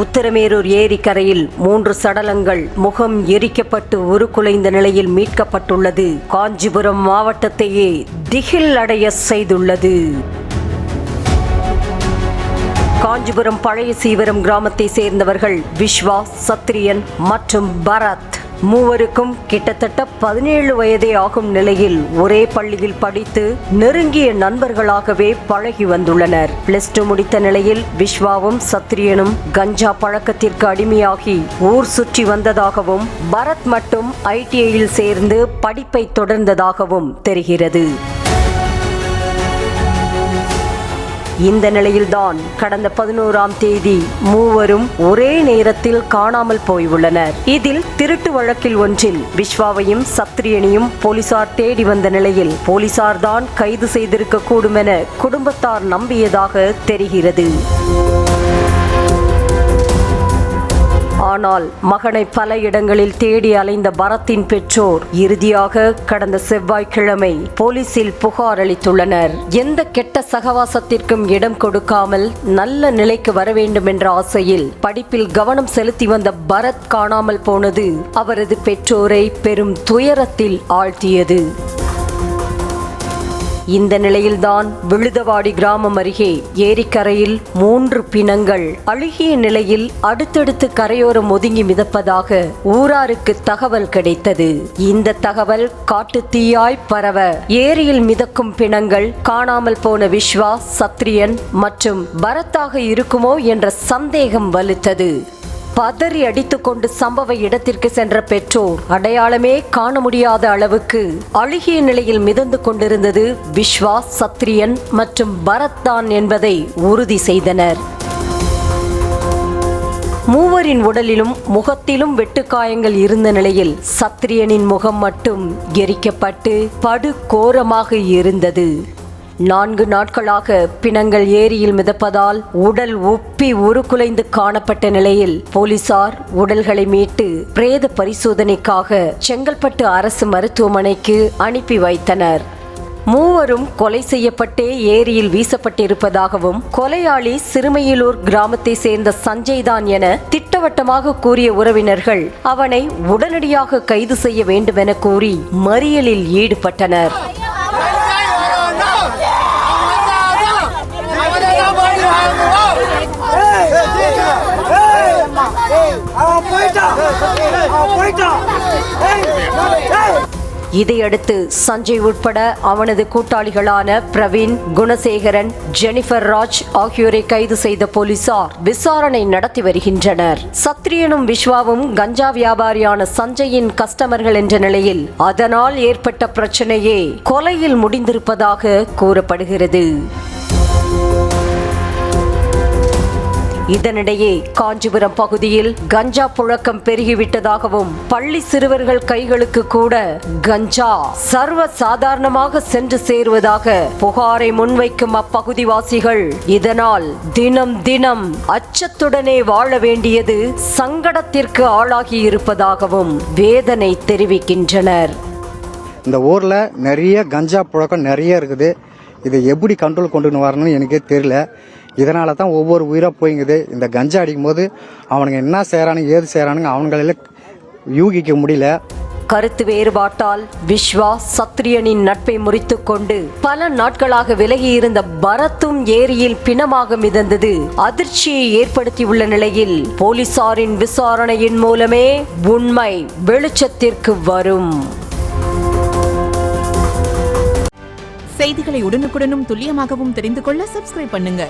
உத்தரமேரூர் ஏரிக்கரையில் மூன்று சடலங்கள் முகம் எரிக்கப்பட்டு உருக்குலைந்த நிலையில் மீட்கப்பட்டுள்ளது. காஞ்சிபுரம் மாவட்டத்தையே திகில் அடைய செய்துள்ளது. காஞ்சிபுரம் பழைய சீவரம் கிராமத்தை சேர்ந்தவர்கள் விஸ்வா சத்ரியன் மற்றும் பரத். மூவருக்கும் கிட்டத்தட்ட பதினேழு வயதே ஆகும் நிலையில் ஒரே பள்ளியில் படித்து நெருங்கிய நண்பர்களாகவே பழகி வந்துள்ளனர். பிளஸ் டூ முடித்த நிலையில் விஸ்வாவும் சத்ரியனும் கஞ்சா பழக்கத்திற்கு அடிமையாகி ஊர் சுற்றி வந்ததாகவும் பரத் மட்டும் ஐடிஐயில் சேர்ந்து படிப்பை தொடர்ந்ததாகவும் தெரிகிறது. இந்த நிலையில்தான் கடந்த பதினோராம் தேதி மூவரும் ஒரே நேரத்தில் காணாமல் போயுள்ளனர். இதில் திருட்டு வழக்கில் ஒன்றில் விஸ்வாவையும் சத்ரியனையும் போலீசார் தேடி வந்த நிலையில் போலீசார் தான் கைது செய்திருக்க கூடும் என குடும்பத்தார் நம்பியதாக தெரிகிறது. ஆனால் மகனை பல இடங்களில் தேடி அலைந்த பரத்தின் பெற்றோர் இறுதியாக கடந்த செவ்வாய்க்கிழமை போலீசில் புகார் அளித்துள்ளனர். எந்த கெட்ட சகவாசத்திற்கும் இடம் கொடுக்காமல் நல்ல நிலைக்கு வர வேண்டும் என்ற ஆசையில் படிப்பில் கவனம் செலுத்தி வந்த பரத் காணாமல் போனது அவரது பெற்றோரை பெரும் துயரத்தில் ஆழ்த்தியது. இந்த நிலையில்தான் விழுதவாடி கிராமம் அருகே ஏரிக்கரையில் மூன்று பிணங்கள் அழுகிய நிலையில் அடுத்தடுத்து கரையோரம் ஒதுங்கி மிதப்பதாக ஊராருக்கு தகவல் கிடைத்தது. இந்த தகவல் காட்டு தீயாய் பரவ ஏரியில் மிதக்கும் பிணங்கள் காணாமல் போன விஸ்வா சத்ரியன் மற்றும் பரத்தாக இருக்குமோ என்ற சந்தேகம் வலுத்தது. பதறி அடித்துக்கொண்டு சம்பவ இடத்திற்கு சென்ற பெற்றோர் அடையாளமே காண முடியாத அளவுக்கு அழுகிய நிலையில் மிதந்து கொண்டிருந்தது விஸ்வா சத்ரியன் மற்றும் பரத்தான் என்பதை உறுதி செய்தனர். மூவரின் உடலிலும் முகத்திலும் வெட்டுக்காயங்கள் இருந்த நிலையில் சத்ரியனின் முகம் மட்டும் எரிக்கப்பட்டு படுகோரமாக இருந்தது. நான்கு நாட்களாக பிணங்கள் ஏரியில் மிதப்பதால் உடல் உப்பி உருக்குலைந்து காணப்பட்ட நிலையில் போலீசார் உடல்களை மீட்டு பிரேத பரிசோதனைக்காக செங்கல்பட்டு அரசு மருத்துவமனைக்கு அனுப்பி வைத்தனர். மூவரும் கொலை செய்யப்பட்டே ஏரியில் வீசப்பட்டிருப்பதாகவும் கொலையாளி சிறுமையிலூர் கிராமத்தை சேர்ந்த சஞ்சய் தான் என திட்டவட்டமாக கூறிய உறவினர்கள் அவனை உடனடியாக கைது செய்ய வேண்டுமென கூறி மறியலில் ஈடுபட்டனர். இதையடுத்து சஞ்சய் உட்பட அவனது கூட்டாளிகளான பிரவீன் குணசேகரன் ஜெனிஃபர் ராஜ் ஆகியோரை கைது செய்த போலீசார் விசாரணை நடத்தி வருகின்றனர். சத்ரியனும் விஸ்வாவும் கஞ்சா வியாபாரியான சஞ்சயின் கஸ்டமர்கள் என்ற நிலையில் அதனால் ஏற்பட்ட பிரச்சனையே கொலையில் முடிந்திருப்பதாக கூறப்படுகிறது. இதனிடையே காஞ்சிபுரம் பகுதியில் கஞ்சா புழக்கம் பெருகிவிட்டதாகவும் பள்ளி சிறுவர்கள் கைகளுக்கு கூட கஞ்சா சர்வ சாதாரணமாக சென்று சேருவதாக புகாரை முன்வைக்கும் அப்பகுதிவாசிகள் இதனால் தினம் தினம் அச்சத்துடனே வாழ வேண்டியது சங்கடத்திற்கு ஆளாகி இருப்பதாகவும் வேதனை தெரிவிக்கின்றனர். இந்த ஊரில் நிறைய கஞ்சா புழக்கம் நிறைய இருக்குது. இதை எப்படி கண்ட்ரோல் கொண்டு வரணும்னு எனக்கே தெரியல. இதனால தான் ஒவ்வொரு உயிராக போய்ங்குது. இந்த கஞ்சா அடிக்கும்போது அவனுங்க என்ன செய்கிறானுங்க ஏது செய்கிறானுங்க அவனுங்கள யூகிக்க முடியல. கருத்து வேறுபாட்டால் விஸ்வா சத்ரியனின் நட்பை முறித்துக் கொண்டு பல நாட்களாக விலகி இருந்த பரத்தும் ஏரியில் பிணமாக மிதந்தது. அதிர்ச்சியை ஏற்படுத்தியுள்ள நிலையில் போலீசாரின் விசாரணையின் மூலமே உண்மை வெளிச்சத்திற்கு வரும். செய்திகளை உடனுக்குடனும் துல்லியமாகவும் தெரிந்து கொள்ள சப்ஸ்கிரைப் பண்ணுங்க.